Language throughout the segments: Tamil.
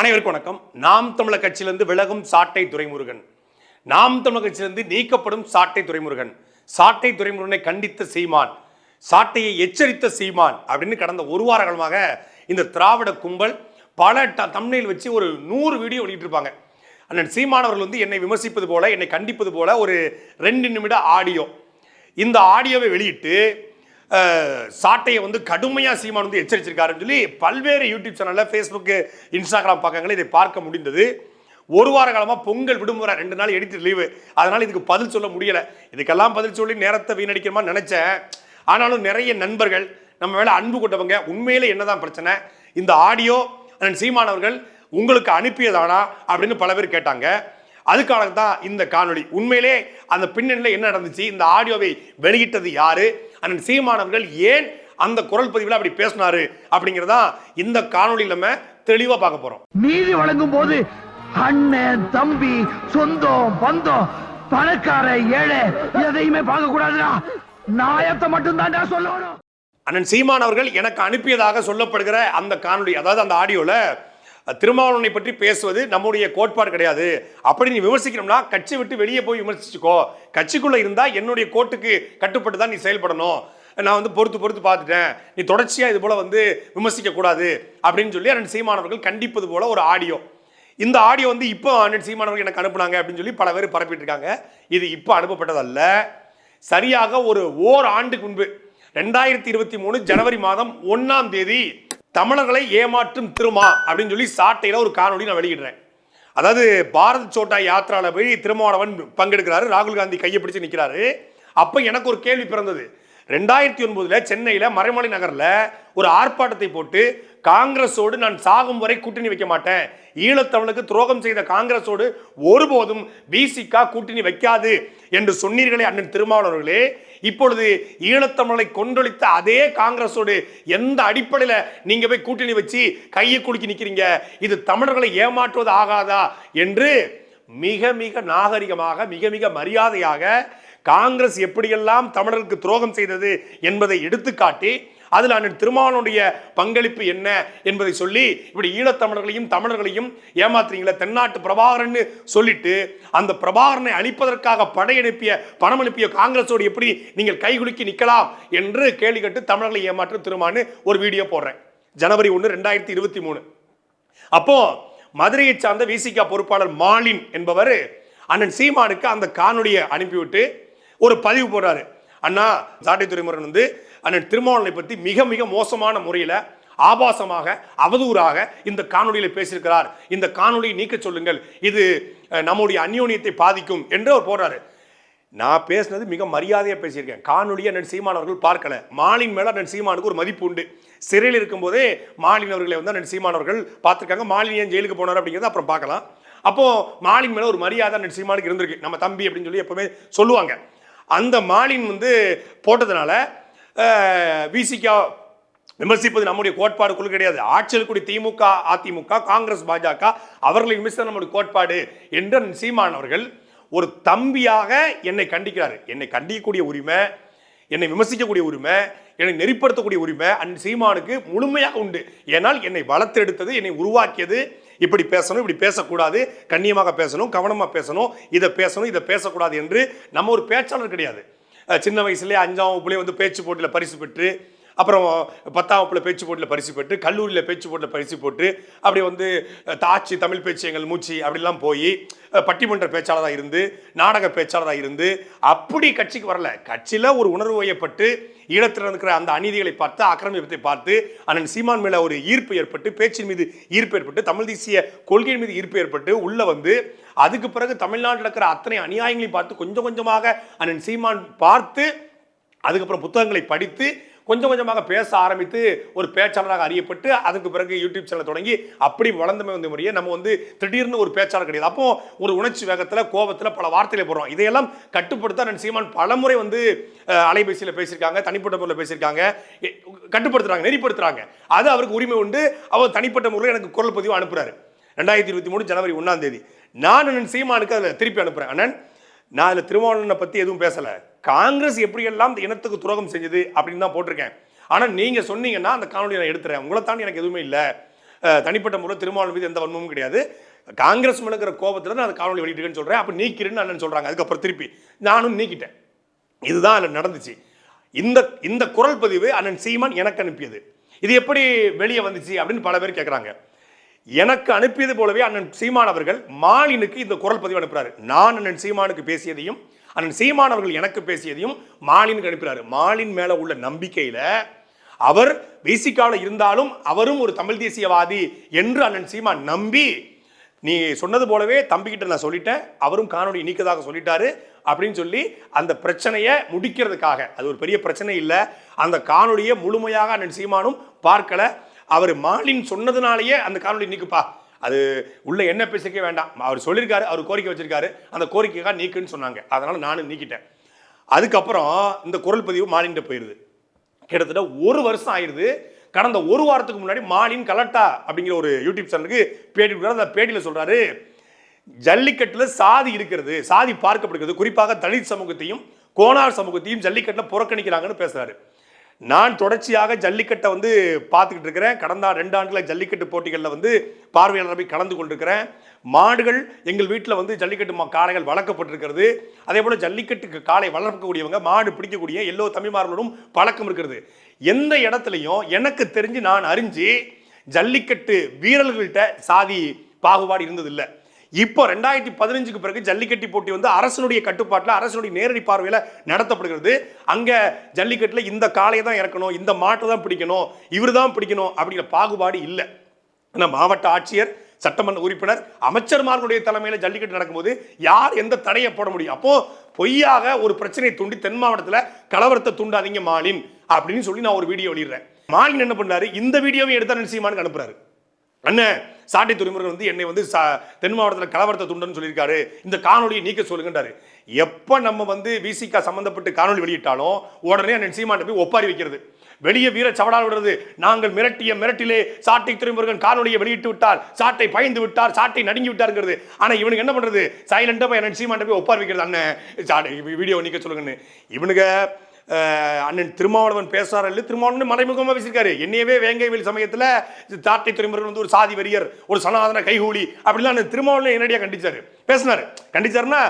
அனைவருக்கும் வணக்கம். நாம் தமிழர் கட்சியிலிருந்து விலகும் சாட்டை துரைமுருகன். நாம் தமிழர் கட்சியிலிருந்து நீக்கப்படும் சாட்டை துரைமுருகன். சாட்டை துரைமுருகனை கண்டித்த சீமான் சாட்டையை எச்சரித்த சீமான் அப்படின்னு கடந்த ஒரு வார காலமாக இந்த திராவிட கும்பல் பல ட தம்னையில் வச்சு ஒரு நூறு வீடியோ வெளியிட்டிருப்பாங்க. அண்ணன் சீமானவர்கள் வந்து என்னை விமர்சிப்பது போல என்னை கண்டிப்பது போல ஒரு ரெண்டு நிமிட ஆடியோ இந்த ஆடியோவை வெளியிட்டு சாட்டையை வந்து கடுமையாக சீமான் வந்து எச்சரிச்சிருக்காருன்னு சொல்லி பல்வேறு யூடியூப் சேனலில் ஃபேஸ்புக்கு இன்ஸ்டாகிராம் பக்கங்களில் இதை பார்க்க முடிந்தது. ஒரு வார காலமாக பொங்கல் விடுமுறை ரெண்டு நாள் எடுத்து லீவு அதனால் இதுக்கு பதில் சொல்ல முடியலை. இதுக்கெல்லாம் பதில் சொல்லி நேரத்தை வீணடிக்கிற மாதிரி நினச்சேன். ஆனாலும் நிறைய நண்பர்கள் நம்ம மேலே அன்பு கொண்டவங்க உண்மையிலே என்னதான் பிரச்சனை? இந்த ஆடியோ அண்ட் சீமானவர்கள் உங்களுக்கு அனுப்பியதானா? அப்படின்னு பல பேர் கேட்டாங்க. அதுக்காக தான் இந்த காணொளி. உண்மையிலே அந்த பின்னணியில் என்ன நடந்துச்சு? இந்த ஆடியோவை வெளியிட்டது யாரு? அண்ணன் சீமானவர்கள் ஏன் அந்த குரல் பதிவில் அப்படி பேசினாரு? அப்படிங்கிறதா இந்த காணொளியில் நம்ம தெளிவாக பார்க்க போகிறோம் நீதி வழங்கும் போது அண்ணன் தம்பி சொந்தம் பந்தம் பணக்கார ஏழை எதையுமே பார்க்க கூடாதுடா. நாயத்தை மட்டும் தான்டா சொல்லணும். அண்ணன் சீமான் அவர்கள் எனக்கு அனுப்பியதாக சொல்லப்படுகிற அந்த காணொளி அதாவது அந்த ஆடியோவில் திருமாவளவனை பற்றி பேசுவது நம்முடைய கோட்பாடு கிடையாது. அப்படி நீ விமர்சிக்கணும்னா கட்சி விட்டு வெளியே போய் விமர்சிச்சுக்கோ. கட்சிக்குள்ளே இருந்தால் என்னுடைய கோட்டுக்கு கட்டுப்பட்டு தான் நீ செயல்படணும். நான் வந்து பொறுத்து பொறுத்து பார்த்துட்டேன். நீ தொடர்ச்சியாக இது போல் வந்து விமர்சிக்கக்கூடாது அப்படின்னு சொல்லி அண்ணன் சீமானவர்கள் கண்டிப்பது போல் ஒரு ஆடியோ. இந்த ஆடியோ வந்து இப்போ அண்ணன் சீமானவர்கள் எனக்கு அனுப்புனாங்க அப்படின்னு சொல்லி பல பேர் பரப்பிட்டு இருக்காங்க. இது இப்போ அனுப்பப்பட்டதல்ல. சரியாக ஒரு ஓர் ஆண்டுக்கு முன்பு ரெண்டாயிரத்தி இருபத்தி மூணு ஜனவரி மாதம் ஒன்றாம் தேதி தமிழர்களை ஏமாற்றும் திருமா அப்படின்னு சொல்லி சாட்டையில ஒரு காணொலி நான் வெளியிடுறேன். அதாவது பாரத் சோட்டா யாத்திராவில் போய் திருமாவளவன் பங்கெடுக்கிறாரு ராகுல் காந்தி கையை பிடிச்சு நிற்கிறாரு அப்போ எனக்கு ஒரு கேள்வி பிறந்தது. ரெண்டாயிரத்தி ஒன்பதுல சென்னையில் மறைமலை நகரில் ஒரு ஆர்ப்பாட்டத்தை போட்டு காங்கிரஸோடு நான் சாகும் வரை கூட்டணி வைக்க மாட்டேன். ஈழத்தமிழுக்கு துரோகம் செய்த காங்கிரஸோடு ஒருபோதும் பிசிகா கூட்டணி வைக்காது என்று சொன்னீர்களே அண்ணன் திருமாவளவர்களே. இப்பொழுது ஈழத்தமிழை கொன்றொழித்த அதே காங்கிரஸோடு எந்த அடிப்படையில் நீங்க போய் கூட்டணி வச்சு கையை குலுக்கி நிற்கிறீங்க இது தமிழர்களை ஏமாற்றுவது ஆகாதா? என்று மிக மிக நாகரிகமாக மிக மிக மரியாதையாக காங்கிரஸ் எப்படியெல்லாம் தமிழருக்கு துரோகம் செய்தது என்பதை எடுத்துக்காட்டி அதில் அண்ணன் திருமாவனுடைய பங்களிப்பு என்ன என்பதை சொல்லி இப்படி ஈழத்தமிழர்களையும் தமிழர்களையும் ஏமாத்துறீங்களே தென்னாட்டு பிரபாகரன்னு சொல்லிட்டு அந்த பிரபாகரனை அழிப்பதற்காக படையெடுப்பிய பணம் அனுப்பிய காங்கிரஸோடு எப்படி நீங்கள் கைகுலுக்கி நிற்கலாம் என்று கேள்வி கேட்டு தமிழர்களை ஏமாற்ற திருமான்னு ஒரு வீடியோ போடுறேன். ஜனவரி ஒன்று ரெண்டாயிரத்தி இருபத்தி மூணு. அப்போ மதுரையை சார்ந்த விசிகா பொறுப்பாளர் மாலின் என்பவர் அண்ணன் சீமானுக்கு அந்த காணொலியை அனுப்பிவிட்டு ஒரு பதிவு போடுறாரு. அண்ணா சாட்டை துறைமுருகன் வந்து அண்ணன் திருமாவளனை பற்றி மிக மிக மோசமான முறையில் ஆபாசமாக அவதூறாக இந்த காணொலியில் பேசியிருக்கிறார். இந்த காணொலியை நீக்க சொல்லுங்கள். இது நம்முடைய அந்யோன்யத்தை பாதிக்கும் என்று அவர் போடுறாரு. நான் பேசுனது மிக மரியாதையாக பேசியிருக்கேன். காணொலியை அண்ணன் சீமான் அவர்கள் பார்க்கல. மாலின் மேலே அண்ணன் சீமானுக்கு ஒரு மதிப்பு உண்டு. சிறையில் இருக்கும்போதே மாலின் அவர்களை வந்து அண்ணன் சீமான் அவர்கள் பார்த்துருக்காங்க. மாலின் ஏன் ஜெயிலுக்கு போனார் அப்படிங்கிறத அப்புறம் பார்க்கலாம். அப்போது மாலின் மேலே ஒரு மரியாதை அண்ணன் சீமானுக்கு இருந்திருக்கு. நம்ம தம்பி அப்படின்னு சொல்லி எப்பவுமே சொல்லுவாங்க. அந்த மாலின் வந்து போட்டதுனால விசிகா விமர்சிப்பது நம்முடைய கோட்பாடு குழு கிடையாது. ஆட்சியில் கூடிய திமுக அதிமுக காங்கிரஸ் பாஜக அவர்களை விமர்சித்த நம்முடைய கோட்பாடு என்று சீமான் அவர்கள் ஒரு தம்பியாக என்னை கண்டிக்கிறார். என்னை கண்டிக்கக்கூடிய உரிமை என்னை விமர்சிக்கக்கூடிய உரிமை என்னை நெறிப்படுத்தக்கூடிய உரிமை அன் சீமானுக்கு முழுமையாக உண்டு. ஏனால் என்னை வளர்த்தெடுத்தது என்னை உருவாக்கியது இப்படி பேசணும் இப்படி பேசக்கூடாது. கண்ணியமாக பேசணும் கவனமாக பேசணும். இதை பேசணும் இதை பேசக்கூடாது என்று நம்ம ஒரு பேச்சாளர் கிடையாது. சின்ன வயசுலேயே அஞ்சாம் வகுப்புலேயே வந்து பேச்சு போட்டியில் பரிசு பெற்று அப்புறம் பத்தாம் வகுப்பில் பேச்சு போட்டியில் பரிசு பெற்று கல்லூரியில் பேச்சு போட்டியில் பரிசு போட்டு அப்படி வந்து தாச்சி தமிழ் பேச்சு எங்கள் மூச்சு அப்படிலாம் போய் பட்டிமன்ற பேச்சாளராக இருந்து நாடக பேச்சாளராக இருந்து அப்படி கட்சிக்கு வரல. கட்சியில் ஒரு உணர்வு வயப்பட்டு ஈழத்தில் இருக்கிற அந்த அநீதிகளை பார்த்து ஆக்கிரமிப்பத்தை பார்த்து அண்ணன் சீமான் மேலே ஒரு ஈர்ப்பு ஏற்பட்டு பேச்சின் மீது ஈர்ப்பு ஏற்பட்டு தமிழ் தேசிய கொள்கையின் மீது ஈர்ப்பு ஏற்பட்டு உள்ளே வந்து அதுக்கு பிறகு தமிழ்நாட்டில் இருக்கிற அத்தனை அநியாயங்களையும் பார்த்து கொஞ்சம் கொஞ்சமாக அண்ணன் சீமான் பார்த்து அதுக்கப்புறம் புத்தகங்களை படித்து கொஞ்சம் கொஞ்சமாக பேச ஆரம்பித்து ஒரு பேச்சாளராக அறியப்பட்டு அதுக்கு பிறகு யூடியூப் சேனல் தொடங்கி அப்படி வளர்ந்தமே வந்த முறையே நம்ம வந்து திடீர்னு ஒரு பேச்சாளர் கிடையாது. அப்போ ஒரு உணர்ச்சி வேகத்தில் கோபத்தில் பல வார்த்தைகளை போடுறோம். இதையெல்லாம் கட்டுப்படுத்த நான் சீமான் பலமுறை வந்து அலைபேசியில் பேசியிருக்காங்க தனிப்பட்ட முறையில் பேசியிருக்காங்க. கட்டுப்படுத்துறாங்க நெறிப்படுத்துறாங்க. அது அவருக்கு உரிமை உண்டு. அவர் தனிப்பட்ட முறையில் எனக்கு குரல் பதிவு அனுப்புறாரு. ரெண்டாயிரத்தி இருபத்தி மூணு ஜனவரி ஒன்றாம் தேதி. நான் அண்ணன் சீமானுக்கு அதில் திருப்பி அனுப்புறேன். அண்ணன் நான் அதில் திருமாவளவனை பற்றி எதுவும் பேசலை. காங்கிரஸ் எப்படியெல்லாம் இந்த இனத்துக்கு துரோகம் செஞ்சது அப்படின்னு தான் போட்டிருக்கேன். ஆனால் நீங்கள் சொன்னீங்கன்னா அந்த காணொலியை நான் எடுத்துறேன். உங்களை தாண்டி எனக்கு எதுவுமே இல்லை. தனிப்பட்ட முறை திருமாவளவன் மீது எந்த வன்மமும் கிடையாது. காங்கிரஸ் மேல இருக்கிற தான் நான் அந்த காணொலி வெளியிட்டிருக்கேன்னு சொல்கிறேன் அப்போ நீக்கிறேன்னு அண்ணன் சொல்கிறாங்க அதுக்கப்புறம் திருப்பி நானும் நீக்கிட்டேன். இதுதான் அதில் நடந்துச்சு. இந்த இந்த குரல் பதிவு அண்ணன் சீமான் எனக்கு அனுப்பியது. இது எப்படி வெளியே வந்துச்சு அப்படின்னு பல பேர் கேட்குறாங்க எனக்கு அனுப்பியது போலவே அண்ணன் சீமான் அவர்கள் மாலினுக்கு இந்த குரல் பதிவு அனுப்புகிறாரு நான் அண்ணன் சீமானுக்கு பேசியதையும் அண்ணன் சீமான் அவர்கள் எனக்கு பேசியதையும் மாலினுக்கு அனுப்பினார் மாலின் மேலே உள்ள நம்பிக்கையில் அவர் விசிகாவில் இருந்தாலும் அவரும் ஒரு தமிழ் தேசியவாதி என்று அண்ணன் சீமான் நம்பி நீ சொன்னது போலவே தம்பிக்கிட்ட நான் சொல்லிட்டேன் அவரும் காணொலி நீக்கதாக சொல்லிட்டாரு அப்படின்னு சொல்லி அந்த பிரச்சனையை முடிக்கிறதுக்காக அது ஒரு பெரிய பிரச்சனை இல்லை அந்த காணொலியை முழுமையாக அண்ணன் சீமானும் பார்க்கல. அவர் மாலின் சொன்னதுனாலேயே அந்த காணொலி நீக்குப்பா. அது உள்ள என்ன பேசிக்க வேண்டாம். அவர் சொல்லியிருக்காரு அவர் கோரிக்கை வச்சிருக்காரு. அந்த கோரிக்கைக்காக நீக்குன்னு சொன்னாங்க. அதனால நானும் நீக்கிட்டேன். அதுக்கப்புறம் இந்த குரல் பதிவு மாலின்ட்ட போயிடுது கிட்டத்தட்ட ஒரு வருஷம் ஆயிடுது கடந்த ஒரு வாரத்துக்கு முன்னாடி மாலின் கலட்டா அப்படிங்கிற ஒரு யூடியூப் சேனலுக்கு பேட்டி கொடுக்குறாரு. அந்த பேட்டியில் சொல்கிறாரு ஜல்லிக்கட்டில் சாதி இருக்கிறது சாதி பார்க்கப்படுகிறது. குறிப்பாக தலித் சமூகத்தையும் கோனார் சமூகத்தையும் ஜல்லிக்கட்டில் புறக்கணிக்கிறாங்கன்னு பேசுகிறாரு நான் தொடர்ச்சியாக ஜல்லிக்கட்டை வந்து பார்த்துக்கிட்டு இருக்கிறேன். கடந்த ரெண்டு ஆண்டுல ஜல்லிக்கட்டு போட்டிகளில் வந்து பார்வையாளர் போய் கலந்து கொண்டிருக்கிறேன். மாடுகள் எங்கள் வீட்டில் வந்து ஜல்லிக்கட்டு காளைகள் வளர்க்கப்பட்டிருக்கிறது. அதே போல் ஜல்லிக்கட்டுக்கு காளை வளர்க்கக்கூடியவங்க மாடு பிடிக்கக்கூடிய எல்லோ தமிழ்மார்களோடும் பழக்கம் இருக்கிறது. எந்த இடத்துலையும் எனக்கு தெரிஞ்சு நான் அறிஞ்சு ஜல்லிக்கட்டு வீரர்கள்ட்ட சாதி பாகுபாடு இருந்ததில்லை. இப்போ ரெண்டாயிரத்தி பதினஞ்சுக்கு பிறகு ஜல்லிக்கட்டு போட்டி வந்து அரசனுடைய கட்டுப்பாட்டில் அரசனுடைய நேரடி பார்வையில் நடத்தப்படுகிறது. அங்கே ஜல்லிக்கட்டில் இந்த காளையை தான் இறக்கணும் இந்த மாட்டை தான் பிடிக்கணும் இவர் தான் பிடிக்கணும் அப்படிங்கிற பாகுபாடு இல்லை. ஆனால் மாவட்ட ஆட்சியர் சட்டமன்ற உறுப்பினர் அமைச்சர்மார்களுடைய தலைமையில் ஜல்லிக்கட்டு நடக்கும்போது யார் எந்த தடையை போட முடியும்? அப்போ பொய்யாக ஒரு பிரச்சனையை தூண்டி தென் மாவட்டத்தில் கலவரத்தை தூண்டாதீங்க மாலின் அப்படின்னு சொல்லி நான் ஒரு வீடியோ வெளியிடுறேன். மாலின் என்ன பண்ணாரு இந்த வீடியோவை எடுத்தா சீமானுக்கு அனுப்புறாரு. அண்ணன் சாட்டை துறைமுருகன் வந்து என்னை வந்து சா- தென் மாவட்டத்தில் கலவரத்தை துண்டுன்னு சொல்லியிருக்காரு. இந்த காணொலியை நீக்க சொல்லுங்கன்றாரு. எப்போ நம்ம வந்து விசிகா சம்மந்தப்பட்டு காணொலி வெளியிட்டாலும் உடனே அண்ணன் சீமான் போய் ஒப்பாரி வைக்கிறது. வெளியே வீர சவடால் விடுறது. நாங்கள் மிரட்டிய மிரட்டிலே சாட்டை துறைமுருகன் காணொலியை வெளியிட்டு விட்டார் சாட்டை பயந்து விட்டார் சாட்டை நடுங்கி விட்டாருங்கிறது. ஆனால் இவனுக்கு என்ன பண்ணுறது சைலண்டாக போய் அண்ணன் சீமான் போய் ஒப்பாரி வைக்கிறது அண்ணன். சாட்டை வீடியோ நீக்க சொல்லுங்கன்னு. இவனுங்க அண்ணன் திருமாவளவன் பேசுறாரு. இல்லை திருமாவளவன் மறைமுகமாக பேசியிருக்காரு. என்னையவே வேங்கைவில் சமயத்தில் தாட்டை துறைமுருகன் வந்து ஒரு சாதி வெறியர் ஒரு சனாதன கைகூலி அப்படிலாம் அண்ணன் திருமாவளவன் நேரடியாக கண்டிச்சாரு. பேசினார். கண்டிச்சாருன்னா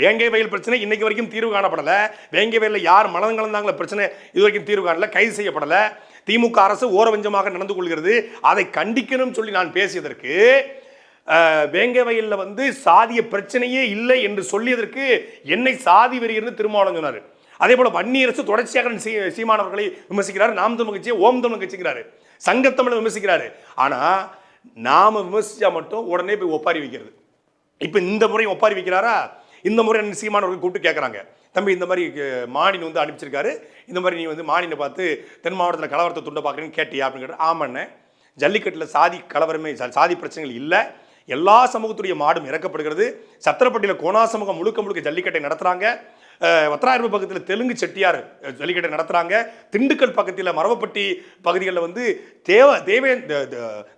வேங்கை வயல் பிரச்சனை இன்னைக்கு வரைக்கும் தீர்வு காணப்படலை. வேங்கை வயலில் யார் மனம் கலந்தாங்களோ பிரச்சனை இது வரைக்கும் தீர்வு காணல கைது செய்யப்படலை. திமுக அரசு ஓரவஞ்சமாக நடந்து கொள்கிறது. அதை கண்டிக்கணும்னு சொல்லி நான் பேசியதற்கு வேங்கை வயலில் வந்து சாதிய பிரச்சனையே இல்லை என்று சொல்லியதற்கு என்னை சாதி வெறியர்னு திருமாவளவன் சொன்னார். அதே போல் வன்னியரசு தொடர்ச்சியாக சீ சீமானவர்களை விமர்சிக்கிறார். நாம் தமிழ் கட்சியை ஓம் தமிழ் கட்சிக்கிறாரு சங்கத்தமிழை விமர்சிக்கிறாரு. ஆனால் நாம் விமர்சித்தா மட்டும் உடனே போய் ஒப்பாரி வைக்கிறது. இப்போ இந்த முறையும் ஒப்பாரி வைக்கிறாரா? இந்த முறை சீமானவர்கள் கூப்பிட்டு கேட்குறாங்க தம்பி இந்த மாதிரி அஹ், மானின் வந்து அனுப்பிச்சிருக்காரு. இந்த மாதிரி நீ வந்து மானினை பார்த்து தென் மாவட்டத்தில் கலவரத்தை துண்டை பார்க்குறேன்னு கேட்டியா அப்படின்னு கேட்டு ஆமாண்ணே ஜல்லிக்கட்டில் சாதி கலவரமே சா- சாதி பிரச்சனைகள் இல்லை. எல்லா சமூகத்துடைய மாடும் இறக்கப்படுகிறது. சத்திரப்பட்டியில் கோணா சமூகம் முழுக்க முழுக்க ஜல்லிக்கட்டை நடத்துகிறாங்க வத்திராயிருப்பு பக்கத்தில் தெலுங்கு செட்டியார் ஜல்லிக்கட்டை நடத்துகிறாங்க திண்டுக்கல் பக்கத்தில் மரவப்பட்டி பகுதிகளில் வந்து தேவ தேவே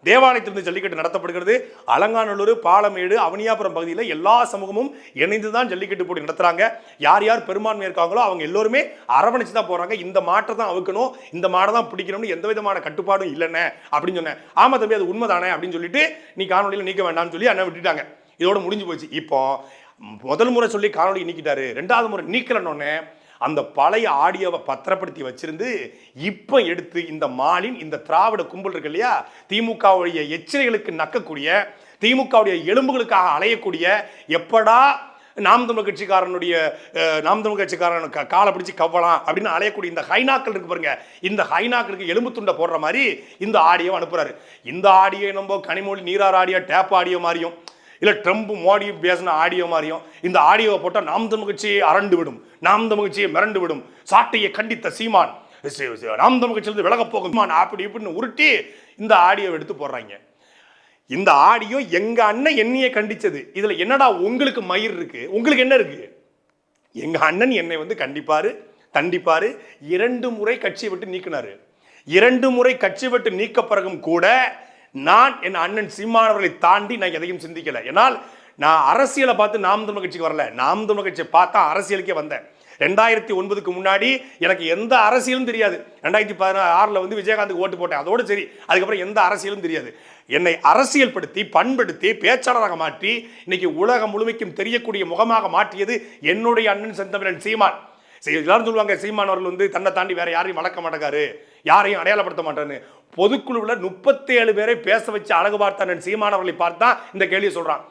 தேவாலயத்திலிருந்து ஜல்லிக்கட்டு நடத்தப்படுகிறது. அலங்காநல்லூர் பாலமேடு அவனியாபுரம் பகுதியில் எல்லா சமூகமும் இணைந்து தான் ஜல்லிக்கட்டு போட்டி நடத்துகிறாங்க யார் யார் பெரும்பான்மை இருக்காங்களோ அவங்க எல்லோருமே அரவணைச்சு தான் போகிறாங்க இந்த மாட்டை தான் அவுக்கணும். இந்த மாடை தான் பிடிக்கணும்னு எந்த விதமான கட்டுப்பாடும் இல்லைண்ணே அப்படின்னு சொன்னேன். ஆமாம் தம்பி அது உண்மைதானே அப்படின்னு சொல்லிட்டு நீ காணொலியில் நீக்க வேண்டாம்னு சொல்லி அண்ணன் விட்டுட்டாங்க. இதோட முடிஞ்சு போச்சு. இப்போ முதல் முறை சொல்லி காணொலி நீக்கிட்டாரு. ரெண்டாவது முறை நீக்கலன்னொன்னே அந்த பழைய ஆடியோவை பத்திரப்படுத்தி வச்சிருந்து இப்போ எடுத்து இந்த மாலின் இந்த திராவிட கும்பல் இருக்கு இல்லையா? திமுகவுடைய எச்சரிகளுக்கு நக்கக்கூடிய திமுகவுடைய எலும்புகளுக்காக அலையக்கூடிய எப்படா நாம் தமிழ் கட்சிக்காரனுடைய நாம் தமிழ் கட்சிக்காரன் க- காலை பிடிச்சி கவ்வலாம் அப்படின்னு அலையக்கூடிய இந்த ஹைனாக்கள் இருக்கு பாருங்க. இந்த ஹைனாக்களுக்கு எலும்பு துண்டை போடுற மாதிரி இந்த ஆடியோ அனுப்புறாரு. இந்த ஆடியோ நம்ம கனிமொழி நீரார் ஆடியோ டேப் ஆடியோ மாதிரியும் இல்லை ட்ரம்ப் மோடியும் பேசின ஆடியோ மாதிரியும் இந்த ஆடியோவை போட்டால் நாம் தமிழ்ச்சியை அரண்டு விடும். நாம் தமிழ்ச்சியை மிரண்டு விடும். சாட்டையை கண்டித்த சீமான் நாம் தமிழ்ச்சியிலிருந்து விலக போகும். சீமான் அப்படி இப்படின்னு உருட்டி இந்த ஆடியோவை எடுத்து போடுறாங்க. இந்த ஆடியோ எங்க அண்ணன் என்னையே கண்டிச்சது. இதுல என்னடா உங்களுக்கு மயிர் இருக்கு? உங்களுக்கு என்ன இருக்கு? எங்க அண்ணன் என்னை வந்து கண்டிப்பாரு தண்டிப்பாரு. இரண்டு முறை கட்சியை விட்டு நீக்கினாரு. இரண்டு முறை கட்சி விட்டு நீக்க பிறகும் கூட நான் என் அண்ணன் சீமானவர்களை தாண்டி நான் எதையும் சிந்திக்கலை. ஏன்னால் நான் அரசியலை பார்த்து நாம் தமிழ் கட்சிக்கு வரல. நாம் தமிழ் கட்சியை பார்த்தா அரசியலுக்கே வந்தேன். ரெண்டாயிரத்தி ஒன்பதுக்கு முன்னாடி எனக்கு எந்த அரசியலும் தெரியாது. ரெண்டாயிரத்தி பதினாறில் வந்து விஜயகாந்துக்கு ஓட்டு போட்டேன். அதோடு சரி அதுக்கப்புறம் எந்த அரசியலும் தெரியாது. என்னை அரசியல் படுத்தி பண்படுத்தி பேச்சாளராக மாற்றி இன்னைக்கு உலகம் முழுமைக்கும் தெரியக்கூடிய முகமாக மாற்றியது என்னுடைய அண்ணன் செந்தமிழன் சீமான். எல்லாரும் சொல்லுவாங்க சீமானவர் வந்து தன்னை தாண்டி வேற யாரையும் வளர்க்க மாட்டேங்காரு. யாரையும் அடையாளப்படுத்த மாட்டான்னு. பொதுக்குழுவில் முப்பத்தேழு பேரை பேச வச்சு அழகு பார்த்த சீமானவர்களை சீமான் பார்த்தா இந்த கேள்வியை சொல்கிறான்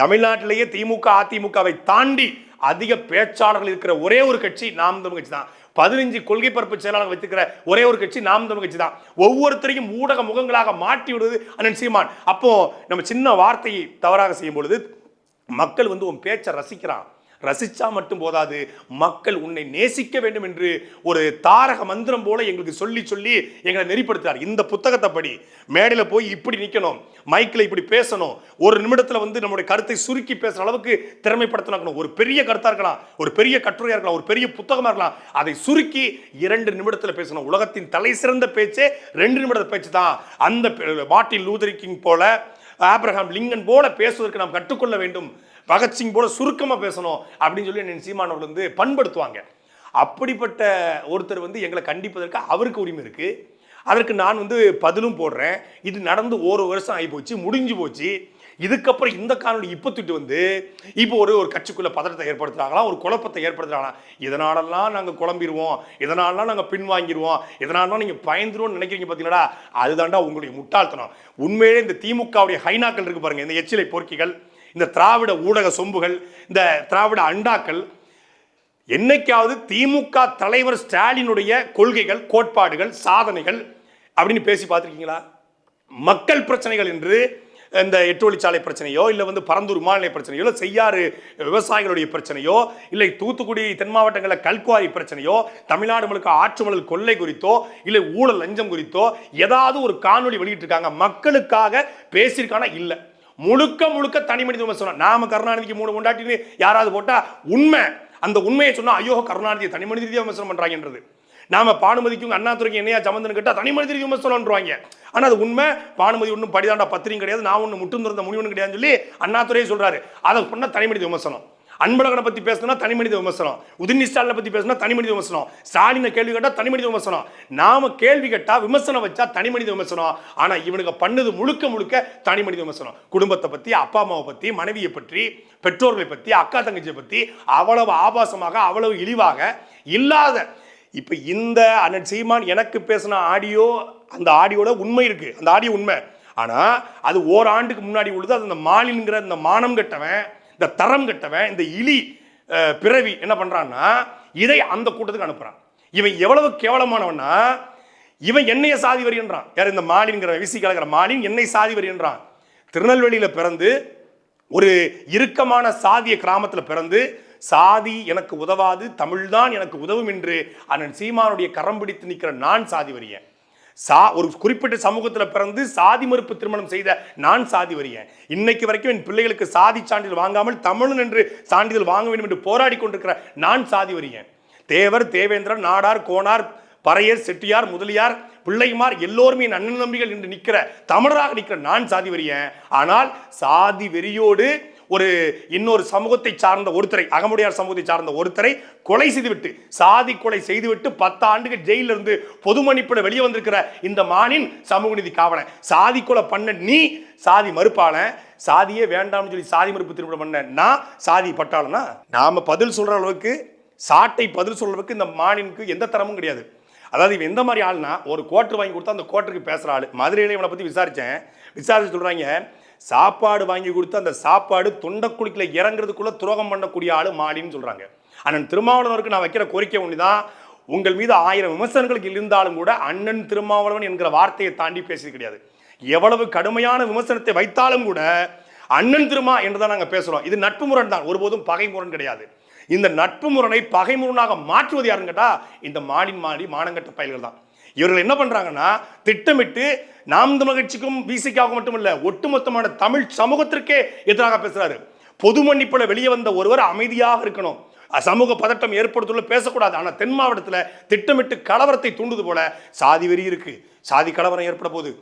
தமிழ்நாட்டிலேயே திமுக அதிமுகவை தாண்டி அதிக பேச்சாளர்கள் இருக்கிற ஒரே ஒரு கட்சி நாம் தமிழ் கட்சி தான். பதினஞ்சு கொள்கை பரப்பு செயலாளர் வைத்திருக்கிற ஒரே ஒரு கட்சி நாம் தமிழ் கட்சி தான். ஒவ்வொருத்தரையும் ஊடக முகங்களாக மாட்டி விடுவது அண்ணன் சீமான். அப்போ நம்ம சின்ன வார்த்தையை தவறாக செய்யும் பொழுது மக்கள் வந்து உன் பேச்சை ரசிக்கிறான். ரசிச்சா மட்டும் போதாது மக்கள் உன்னை நேசிக்க வேண்டும் என்று ஒரு தாரக மந்திரம் போல எங்களுக்கு சொல்லி சொல்லி எங்களை நெறிப்படுத்துறார். இந்த புத்தகத்தை படி மேடையில் போய் இப்படி நிற்கணும் மைக்கில் இப்படி பேசணும் ஒரு நிமிடத்தில் வந்து நம்முடைய கருத்தை சுருக்கி பேசுகிற அளவுக்கு திறமைப்படுத்தணும் ஒரு பெரிய கருத்தாக இருக்கலாம் ஒரு பெரிய கட்டுரையாக இருக்கலாம் ஒரு பெரிய புத்தகமாக இருக்கலாம் அதை சுருக்கி இரண்டு நிமிடத்தில் பேசணும். உலகத்தின் தலை சிறந்த பேச்சே ரெண்டு நிமிட பேச்சு தான். அந்த பெ- மார்ட்டின் போல ஆப்ரஹாம் லிங்கன் போல பேசுவதற்கு நாம் கற்றுக்கொள்ள வேண்டும். பகத்சிங் போல சுருக்கமாக பேசணும் அப்படின்னு சொல்லி என்னை சீமான் அவர்கள் வந்து பண்படுத்துவாங்க. அப்படிப்பட்ட ஒருத்தர் வந்து எங்களை கண்டிப்பதற்கு அவருக்கு உரிமை இருக்குது அதற்கு நான் வந்து பதிலும் போடுறேன். இது நடந்து ஒரு வருஷம் ஆகி போச்சு முடிஞ்சு போச்சு. இதுக்கப்புறம் இந்த காணொலி இப்போ திட்டு வந்து இப்போ ஒரு ஒரு கட்சிக்குள்ள பதட்டத்தை ஏற்படுத்துறாங்களாம் ஒரு குழப்பத்தை ஏற்படுத்துகிறாங்களா இதனாலலாம் நாங்கள் குழம்பிடுவோம் இதனாலலாம் நாங்கள் பின்வாங்கிடுவோம் இதனாலலாம் நீங்கள் பயந்துருவோம்னு நினைக்கிறீங்க பார்த்தீங்களா அதுதான்டா உங்களுடைய முட்டாள்தனம். உண்மையிலே இந்த திமுகவுடைய ஹைனாக்கள் இருக்குது பாருங்கள் இந்த எச்சிலை போர்க்கிகள். இந்த திராவிட ஊடக சொம்புகள் இந்த திராவிட அண்டாக்கள் என்னைக்காவது திமுக தலைவர் ஸ்டாலினுடைய கொள்கைகள் கோட்பாடுகள் சாதனைகள் அப்படின்னு பேசி பார்த்துருக்கீங்களா? மக்கள் பிரச்சனைகள் என்று இந்த எட்டு வழிச்சாலை பிரச்சனையோ இல்லை வந்து பரந்தூர் விமான நிலைய பிரச்சனையோ இல்லை செய்யாறு விவசாயிகளுடைய பிரச்சனையோ இல்லை தூத்துக்குடி தென் மாவட்டங்களில் கல்குவாரி பிரச்சனையோ தமிழ்நாடு முழுக்க ஆற்றுமணல் கொள்ளை குறித்தோ இல்லை ஊழல் லஞ்சம் குறித்தோ ஏதாவது ஒரு காணொளி வெளியிட்டிருக்காங்க. மக்களுக்காக பேசியிருக்கானா? இல்லை. முழுக்க முழுக்க தனி மனித விமர்சனம் நாம கருணாநிதிக்கு மூணு கொண்டாட்டின்னு யாராவது போட்டா உண்மை. அந்த உண்மையை சொன்னா ஐயோ கருணாநிதி தனி மனித ரீதியாக விமர்சனம் பண்றாங்கன்றது. நாம பானுமதிக்கும் அண்ணாதுரைக்கும் என்னையா சமந்தன் கேட்டால் தனி மனித ரீதியா விமர்சனம்ன்றாங்க ஆனால் அது உண்மை. பானுமதி ஒன்றும் படிதாண்டா பத்திரியும் கிடையாது. நான் ஒன்று முட்டும் திறந்த முடிவுன்னு கிடையாதுன்னு சொல்லி அண்ணாத்துறையே சொல்றாரு. அதை பண்ணா தனி மனித விமர்சனம். அன்பழகனை பற்றி பேசணும்னா தனி மனித விமர்சனம். உதயநிதி ஸ்டாலினை பற்றி பேசினா தனி மனித விமர்சனம். ஸ்டாலினை கேள்வி கேட்டால் தனி மனித விமர்சனம். நாம கேள்வி கேட்டால் விமர்சனம் வச்சா தனி மனித விமர்சனம். ஆனால் இவனுக்கு பண்ணது முழுக்க முழுக்க தனி மனித விமர்சனம். குடும்பத்தை பற்றி அப்பா அம்மாவை பற்றி மனைவியை பற்றி பெற்றோர்களை பற்றி அக்கா தங்கச்சியை பற்றி அவ்வளவு ஆபாசமாக அவ்வளவு இழிவாக இல்லாத இப்போ இந்த அண்ணன் சீமான் எனக்கு பேசின ஆடியோ அந்த ஆடியோட உண்மை இருக்கு. அந்த ஆடியோ உண்மை. ஆனால் அது ஓராண்டுக்கு முன்னாடி உள்ளது. அது அந்த மாலின்கிற அந்த மானம் கெட்டவன் இந்த தரம் கெட்டவன் இந்த இலி பிறவி என்ன பண்ணுறான்னா இதை அந்த கூட்டத்துக்கு அனுப்புகிறான் இவன் எவ்வளவு கேவலமானவன்னா இவன் என்னைய சாதி வரியன்றான் யார் இந்த மாலின்கிற விசி கலக்கிற மாலின் என்னை சாதி வரியன்றான் திருநெல்வேலியில் பிறந்து ஒரு இறுக்கமான சாதிய கிராமத்தில் பிறந்து சாதி எனக்கு உதவாது தமிழ்தான் எனக்கு உதவும் என்று அண்ணன் சீமானுடைய கரம் பிடித்து நிற்கிற நான் சாதி வரியேன். சா ஒரு குறிப்பிட்ட சமூகத்தில் பிறந்து சாதி மறுப்பு திருமணம் செய்த நான் சாதி வரியேன். இன்னைக்கு வரைக்கும் என் பிள்ளைகளுக்கு சாதி சான்றிதழ் வாங்காமல் தமிழன் என்று சான்றிதழ் வாங்க வேண்டும் என்று போராடி கொண்டிருக்கிற நான் சாதி வரியேன். தேவர் தேவேந்திரன் நாடார் கோனார் பறையர் செட்டியார் முதலியார் பிள்ளைமார் எல்லோருமே என் அண்ணன் நம்பிகள் என்று நிற்கிற தமிழராக நிற்கிற நான் சாதி வெறியன் ஆனால் சாதி வெறியோடு ஒரு இன்னொரு சமூகத்தை சார்ந்த ஒருத்தரை அகமுடையார் சமூகத்தை சார்ந்த ஒருத்தரை கொலை செய்துவிட்டு சாதி கொலை செய்துவிட்டு பத்து ஆண்டுகள் ஜெயிலில் இருந்து பொது மன்னிப்பில் வெளியே வந்திருக்கிற இந்த மானின் சமூக நீதி காவலன். சாதி கொலை பண்ண நீ சாதி மறுப்பாளன் சாதியே வேண்டாம்னு சொல்லி சாதி மறுப்பு திருமணம் பண்ண நான் சாதி பட்டாளனா? நாம பதில் சொல்ற அளவுக்கு சாட்டை பதில் சொல்ற அளவுக்கு இந்த மானினுக்கு எந்த தரமும் கிடையாது. அதாவது இவன் எந்த மாதிரி ஆள்னா ஒரு கோட்டர் வாங்கி கொடுத்தா அந்த கோட்டருக்கு பேசுகிற ஆள். மதுரையில் இவனை பற்றி விசாரித்தேன் விசாரிச்சு சொல்கிறாங்க சாப்பாடு வாங்கி கொடுத்து அந்த சாப்பாடு தொண்டக்குழிக்குள்ள இறங்குறதுக்குள்ள துரோகம் பண்ணக்கூடிய ஆள் மாலின்னு சொல்கிறாங்க அண்ணன் திருமாவளவருக்கு நான் வைக்கிற கோரிக்கை ஒண்ணுதான். உங்கள் மீது ஆயிரம் விமர்சனங்களுக்கு இருந்தாலும் கூட அண்ணன் திருமாவளவன் என்கிற வார்த்தையை தாண்டி பேசியது கிடையாது. எவ்வளவு கடுமையான விமர்சனத்தை வைத்தாலும் கூட அண்ணன் திருமா என்று தான் நாங்கள் பேசுகிறோம் இது நட்பு முரண் தான். ஒருபோதும் பகை முரண் கிடையாது. இந்த நட்பு முரணை பகை முரணாக மாற்றுவது யாருன்னு கேட்டால் இந்த மாடின் மாடி மானங்கட்ட பயல்கள் தான். இவர்கள் என்ன பண்ணுறாங்கன்னா திட்டமிட்டு நாம் மகிழ்ச்சிக்கும் கட்சிக்கும் பிசிக்காக மட்டுமல்ல ஒட்டுமொத்தமான தமிழ் சமூகத்திற்கே எதிராக பேசுறாரு. பொது மன்னிப்புல வெளியே வந்த ஒருவர் அமைதியாக இருக்கணும். சமூக பதட்டம் ஏற்படுத்துள்ள பேசக்கூடாது. ஆனால் தென் மாவட்டத்தில் திட்டமிட்டு கலவரத்தை தூண்டுது போல சாதி வெறி இருக்கு. சாதி கலவரம் ஏற்பட போகுது.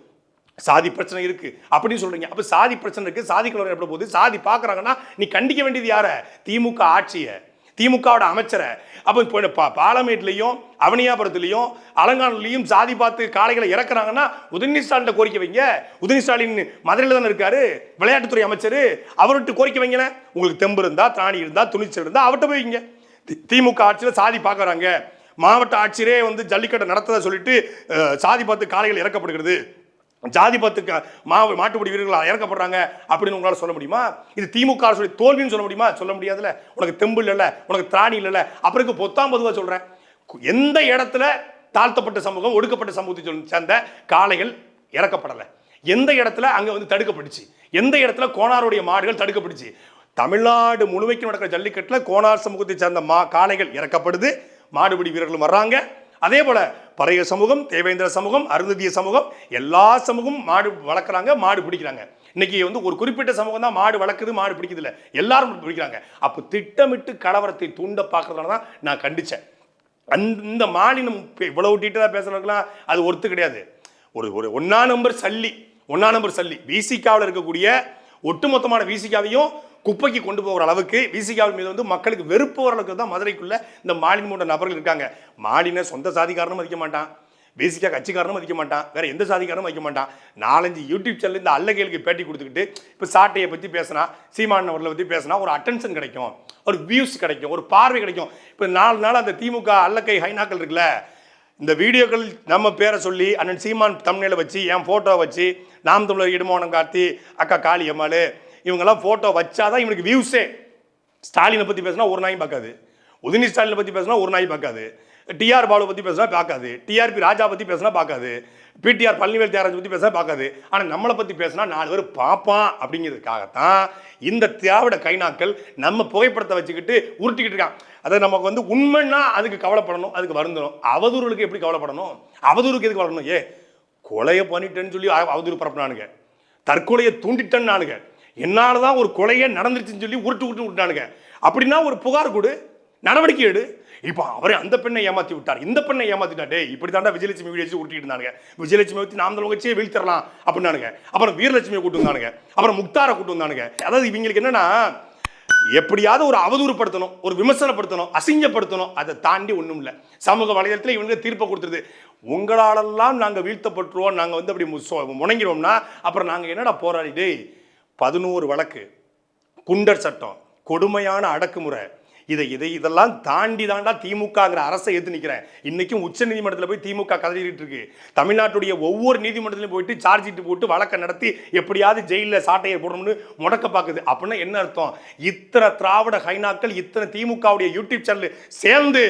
சாதி பிரச்சனை இருக்கு அப்படின்னு சொல்றீங்க. அப்போ சாதி பிரச்சனை இருக்கு சாதி கலவரம் ஏற்பட போகுது. சாதி பார்க்குறாங்கன்னா நீ கண்டிக்க வேண்டியது யார? திமுக ஆட்சியை. திமுகவோட அமைச்சரை. அப்போ இப்போ பா பாலமேட்லையும் அவனியாபுரத்துலையும் அலங்கானூர்லையும் சாதி பார்த்து காளைகளை இறக்குறாங்கன்னா உதயநிதி ஸ்டாலின் கோரிக்கை வைங்க. உதயநிதி ஸ்டாலின் மதுரையில் தானே இருக்காரு. விளையாட்டுத்துறை அமைச்சர். அவர்கிட்ட கோரிக்கை வைங்களேன் உங்களுக்கு தெம்பு இருந்தால் திராணி இருந்தால் துணிச்சல் இருந்தால் அவர்கிட்ட போய் வைங்க. தி- திமுக ஆட்சியில் சாதி பார்க்குறாங்க மாவட்ட ஆட்சியரே வந்து ஜல்லிக்கட்டை நடத்ததை சொல்லிட்டு சாதி பார்த்து காளைகள் இறக்கப்படுகிறது. ஜாதி பத்து மா மாட்டுப்படி வீரர்கள் இறக்கப்படுறாங்க அப்படின்னு உங்களால் சொல்ல முடியுமா? இது திமுக அரசுடைய தோல்வின்னு சொல்ல முடியுமா? சொல்ல முடியாதுல்ல. உனக்கு தெம்பு இல்லைல்ல. உனக்கு திராணி இல்லைல்ல. அப்புறம் பொத்தாம் பொதுவாக சொல்கிறேன் எந்த இடத்துல தாழ்த்தப்பட்ட சமூகம் ஒடுக்கப்பட்ட சமூகத்தை சொல்~ சேர்ந்த காளைகள் இறக்கப்படலை? எந்த இடத்துல அங்கே வந்து தடுக்கப்பட்டுச்சு? எந்த இடத்துல கோனாருடைய மாடுகள் தடுக்கப்பட்டுச்சு? தமிழ்நாடு முழுமைக்கு நடக்கிற ஜல்லிக்கட்டில் கோனார் சமூகத்தை சேர்ந்த மா காளைகள் இறக்கப்படுது. மாடுபிடி வீரர்களும் வர்றாங்க. அதே போல பறைய சமூகம் தேவேந்திர சமூகம் அருந்ததிய சமூகம் எல்லா சமூகமும் மாடு வளர்க்குறாங்க மாடு பிடிக்கிறாங்க. இன்னைக்கு வந்து ஒரு குறிப்பிட்ட சமூகம் தான் மாடு வளர்க்குது மாடு பிடிக்குது இல்ல. எல்லாரும் பிடிக்கிறாங்க. அப்போ திட்டமிட்டு கலவரத்தை தூண்ட பார்க்கறதுனால தான் நான் கண்டிச்சேன். அந்த இந்த மாநிலம் இவ்வளவு டீட்டெயிலாக பேசுறதுக்கெல்லாம் அது ஒருத்து கிடையாது. ஒரு ஒரு ஒன்னா நம்பர் சல்லி ஒன்னா நம்பர் சல்லி. பிசிகாவில் இருக்கக்கூடிய ஒட்டுமொத்தமான விசிகாவையும் குப்பைக்கு கொண்டு போகிற அளவுக்கு விசிகாவின் மீது வந்து மக்களுக்கு வெறுப்பு ஓரளவுக்கு அளவுக்கு தான் மதுரைக்குள்ளே இந்த மாலின் மூன்ற நபர்கள் இருக்காங்க. மாலின சொந்த சாதிக்காரனும் மதிக்க மாட்டான். பேசிக்காக கட்சிக்காரனும் மதிக்க மாட்டான். வேற எந்த சாதிக்காரனும் மதிக்க மாட்டான். நாலஞ்சு யூடியூப் சேனல் இந்த அல்லகைகளுக்கு பேட்டி கொடுத்துக்கிட்டு இப்போ சாட்டையை பற்றி பேசினா சீமான் அவர்களை பற்றி பேசினா ஒரு அட்டென்ஷன் கிடைக்கும். ஒரு வியூஸ் கிடைக்கும். ஒரு பார்வை கிடைக்கும். இப்போ நாலு நாள் அந்த திமுக அல்லக்கை ஹைனாக்கள் இருக்குல்ல இந்த வீடியோக்கள் நம்ம பேரை சொல்லி அண்ணன் சீமான் தமிழில் வச்சு என் ஃபோட்டோவை வச்சு நாம் தமிழர் இடுமோனம் கார்த்தி அக்கா காளியம்மாள் இவங்கெல்லாம் ஃபோட்டோ வச்சாதான் இவனுக்கு வியூஸே ஸ்டாலினை பற்றி பேசினா ஒரு நாயும் பார்க்காது. உதினி ஸ்டாலினை பற்றி பேசினா ஒரு நாய் பார்க்காது. டிஆர் பாலு பற்றி பேசினா பார்க்காது. டிஆர்பி ராஜா பற்றி பேசினா பார்க்காது. பிடிஆர் பழனிவேல் தியாகராஜ் பற்றி பேசினா பார்க்காது. ஆனால் நம்மளை பற்றி பேசினா நாலு பேர் பார்ப்பான் அப்படிங்கிறதுக்காகத்தான் இந்த திராவிட கைநாக்கள் நம்ம புகைப்படத்தை வச்சுக்கிட்டு உருட்டிக்கிட்டு இருக்கான் அதை நமக்கு வந்து உண்மைன்னா அதுக்கு கவலைப்படணும் அதுக்கு வருந்தணும். அவதூறுகளுக்கு எப்படி கவலைப்படணும்? அவதூறுக்கு எதுக்கு வரணும்? ஏ கொலையை பண்ணிட்டேன்னு சொல்லி அவதூறு பரப்புனானுங்க. தற்கொலையை தூண்டிட்டேன்னு நானுங்க என்னால் தான் ஒரு கொலையே நடந்துருச்சுன்னு சொல்லி உருட்டு விட்டு விட்டானுங்க அப்படின்னா ஒரு புகார் கொடு நடவடிக்கை எடு. இப்போ அவரே அந்த பெண்ணை ஏமாற்றி விட்டார். இந்த பெண்ணை ஏமாத்திட்டார் டே இப்படி தாண்டா விஜயலட்சுமி வீடியோ வச்சு உருட்டிட்டு இருந்தானுங்க. விஜயலட்சுமி வச்சு நாம் தமிழ் வச்சே வீழ்த்திடலாம் அப்படின்னானுங்க. அப்புறம் வீரலட்சுமியை கூட்டு வந்தானுங்க. அப்புறம் முக்தாரை கூட்டு வந்தானுங்க. அதாவது இவங்களுக்கு என்னன்னா எப்படியாவது ஒரு அவதூறுப்படுத்தணும் ஒரு விமர்சனப்படுத்தணும் அசிங்கப்படுத்தணும் அதை தாண்டி ஒன்றும் இல்லை. சமூக வலைதளத்தில் இவங்க தீர்ப்பை கொடுத்துருது. உங்களாலெல்லாம் நாங்கள் வீழ்த்தப்பட்டுருவோம் நாங்கள் வந்து அப்படி மு- முணங்கிடுவோம்னா அப்புறம் நாங்கள் என்னடா போராடி டேய் பதினோரு வழக்கு குண்டர் சட்டம் கொடுமையான அடக்குமுறை. இதை இதை இதெல்லாம் தாண்டி தாண்டா திமுகங்கிற அரசை எதிர்த்து நிற்கிறேன் இன்னைக்கும் உச்ச நீதிமன்றத்தில் போய் திமுக கதறிட்டு இருக்கு. தமிழ்நாட்டுடைய ஒவ்வொரு நீதிமன்றத்திலும் போயிட்டு சார்ஜ் ஷீட் போட்டு வழக்கை நடத்தி எப்படியாவது ஜெயிலில் சாட்டையை போடணும்னு முடக்க பார்க்குது அப்படின்னா என்ன அர்த்தம்? இத்தனை திராவிட ஹைனாக்கள் இத்தனை திமுகவுடைய யூடியூப் சேனல் சேர்ந்து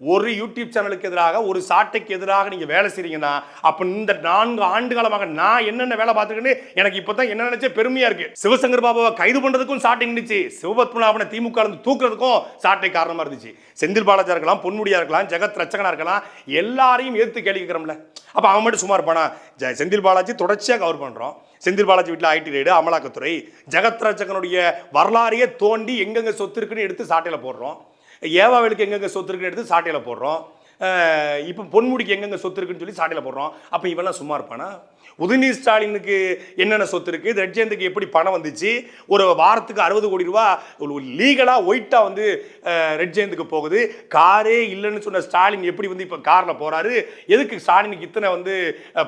ஒரு யூடியூப் சேனலுக்கு எதிராக ஒரு சாட்டைக்கு எதிராக நீங்கள் வேலை செய்கிறீங்கன்னா அப்போ இந்த நான்கு ஆண்டு காலமாக நான் என்னென்ன வேலை பார்த்துருக்கேன்னு எனக்கு இப்போ தான் என்ன நினைச்சே பெருமையாக இருக்குது சிவசங்கர் பாபாவை கைது பண்ணுறதுக்கும் சாட்டை இருந்துச்சு சிவபத்மநாபனை திமுக இருந்து தூக்குறதுக்கும் சாட்டை காரணமாக இருந்துச்சு. செந்தில் பாலாஜா இருக்கலாம் பொன்முடியா இருக்கலாம் ஜெகத் ரச்சகனாக இருக்கலாம் எல்லாரையும் எதிர்த்து கேள்வி அப்போ அவன் மட்டும் சும்மா இருப்பானா? ஜெ- செந்தில் பாலாஜி தொடர்ச்சியாக கவர் பண்ணுறோம் செந்தில் பாலாஜி வீட்டில் ஐடி ரைடு அமலாக்கத்துறை. ஜெகத் ரச்சகனுடைய வரலாறையே தோண்டி எங்கெங்க சொத்து இருக்குன்னு எடுத்து சாட்டையில் போடுறோம். ஏவாவேலுக்கு எங்கெங்க சொத்து இருக்குன்னு எடுத்து சாட்டையில் போடுறோம். இப்போ பொன்முடிக்கு எங்கெங்க சொத்து இருக்குன்னு சொல்லி சாட்டையில் போடுறோம். அப்போ இவெல்லாம் சும்மா இருப்பானா? உதயநிதி ஸ்டாலினுக்கு என்னென்ன சொத்து இருக்குது ரெட்ஜெந்துக்கு எப்படி பணம் வந்துச்சு? ஒரு வாரத்துக்கு அறுபது கோடி ரூபா ஒரு லீகலாக ஒயிட்டாக வந்து ரெட்ஜேந்துக்கு போகுது. காரே இல்லைன்னு சொன்ன ஸ்டாலின் எப்படி வந்து இப்போ காரில் போகிறாரு எதுக்கு ஸ்டாலினுக்கு இத்தனை வந்து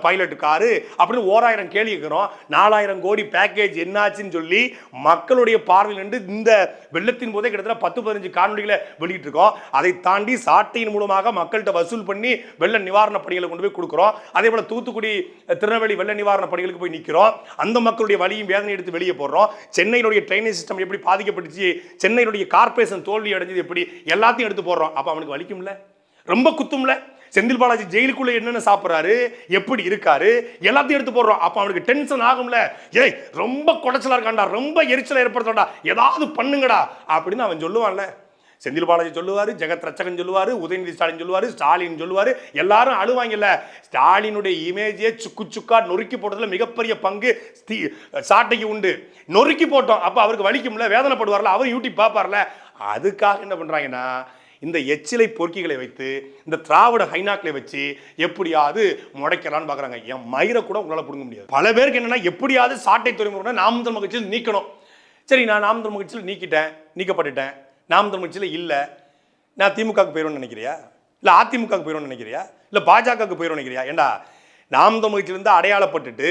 பைலட் காரு அப்படின்னு ஓராயிரம் கேள்வி இருக்கிறோம் நாலாயிரம் கோடி பேக்கேஜ் என்னாச்சுன்னு சொல்லி மக்களுடைய பார்வையில் நின்று இந்த வெள்ளத்தின் போதே கிட்டத்தட்ட பத்து பதினஞ்சு காணொலிகளை வெளியிட்டு இருக்கோம் அதை தாண்டி சாட்டையின் மூலமாக மக்கள்கிட்ட வசூல் பண்ணி வெள்ள நிவாரண பணிகளை கொண்டு போய் கொடுக்குறோம். அதே போல் தூத்துக்குடி திருநெல்வேலி வெள்ள நிவாரண பணிகளுக்கு போய் நிற்கிறோம் அந்த மக்களுடைய வலியும் வேதனை எடுத்து வெளியே போடுறோம். சென்னையினுடைய ட்ரைனேஜ் சிஸ்டம் எப்படி பாதிக்கப்பட்டுச்சு? சென்னையினுடைய கார்பரேஷன் தோல்வி அடைஞ்சது எப்படி? எல்லாத்தையும் எடுத்து போடுறோம். அப்போ அவனுக்கு வலிக்கும்ல ரொம்ப குத்தும்ல செந்தில் பாலாஜி ஜெயிலுக்குள்ள என்னென்ன சாப்பிட்றாரு? எப்படி இருக்காரு? எல்லாத்தையும் எடுத்து போடுறோம். அப்போ அவனுக்கு டென்ஷன் ஆகும்ல ஏய் ரொம்ப குடைச்சலாக இருக்கான்டா. ரொம்ப எரிச்சலை ஏற்படுத்தடா ஏதாவது பண்ணுங்கடா. அப்படின்னு அவன் சொல்லுவான்ல. செந்தில் பாலாஜி சொல்லுவார் ஜெகத் ரச்சகன் சொல்லுவார் உதயநிதி ஸ்டாலின் சொல்லுவார் ஸ்டாலின் சொல்லுவார் எல்லாரும் அழுவாங்கல்ல? ஸ்டாலினுடைய இமேஜே சுக்கு சுக்கா நொறுக்கி போட்டதில் மிகப்பெரிய பங்கு ஸ்தீ சாட்டைக்கு உண்டு. நொறுக்கி போட்டோம் அப்போ அவருக்கு வலிக்கும்ல வேதனைப்படுவார்ல அவர் யூடியூப் பார்ப்பார்ல அதுக்காக என்ன பண்ணுறாங்கன்னா இந்த எச்சிலை பொறுக்கிகளை வைத்து இந்த திராவிட ஹைனாக்களை வச்சு எப்படியாவது முடைக்கலான்னு பார்க்குறாங்க என் மயிரை கூட உங்களால் பிடுங்க முடியாது. பல பேருக்கு என்னென்னா எப்படியாவது சாட்டை துறைமுறை நாம் மகிழ்ச்சியில் நீக்கணும். சரி நான் நாம் மகிழ்ச்சியில் நீக்கிட்டேன் நீக்கப்பட்டுட்டேன். நாம் தமிழ் கட்சியில் இல்லை. நான் திமுகவுக்கு போயிடும்னு நினைக்கிறியா? இல்லை அதிமுகவுக்கு போயிடும்னு நினைக்கிறியா? இல்லை பாஜகவுக்கு போயிடும்னு நினைக்கிறியா? ஏண்டா நாம் தமிழ்ச்சியிலிருந்து அடையாளப்பட்டுட்டு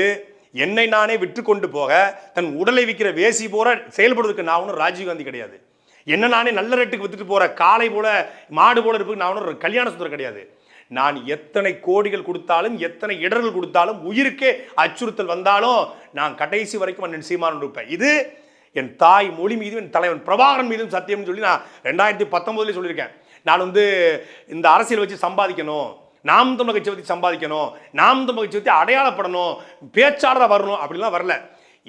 என்னை நானே விற்று கொண்டு போக தன் உடலை விற்கிற வேசி போற செயல்படுவதற்கு நான் ஒன்றும் ராஜீவ்காந்தி கிடையாது. என்ன நானே நல்ல ரேட்டுக்கு வித்துட்டு போகிற காளை போல மாடு போல இருப்பதுக்கு நான் ஒன்றும் கல்யாண சுந்தரம் கிடையாது. நான் எத்தனை கோடிகள் கொடுத்தாலும் எத்தனை இடர்கள் கொடுத்தாலும் உயிருக்கே அச்சுறுத்தல் வந்தாலும் நான் கடைசி வரைக்கும் நான் சீமான் இருப்பேன். இது என் தாய் மொழி மீதும் என் தலைவன் பிரபாகரன் மீதும் சத்தியம்னு சொல்லி நான் ரெண்டாயிரத்தி பத்தொன்பதுலேயே சொல்லியிருக்கேன். நான் வந்து இந்த அரசியல் வச்சு சம்பாதிக்கணும் நாம் தமிழ் கட்சி பற்றி சம்பாதிக்கணும் நாம் தமிழ் கட்சி பற்றி அடையாளப்படணும் பேச்சாளராக வரணும் அப்படிலாம் வரல.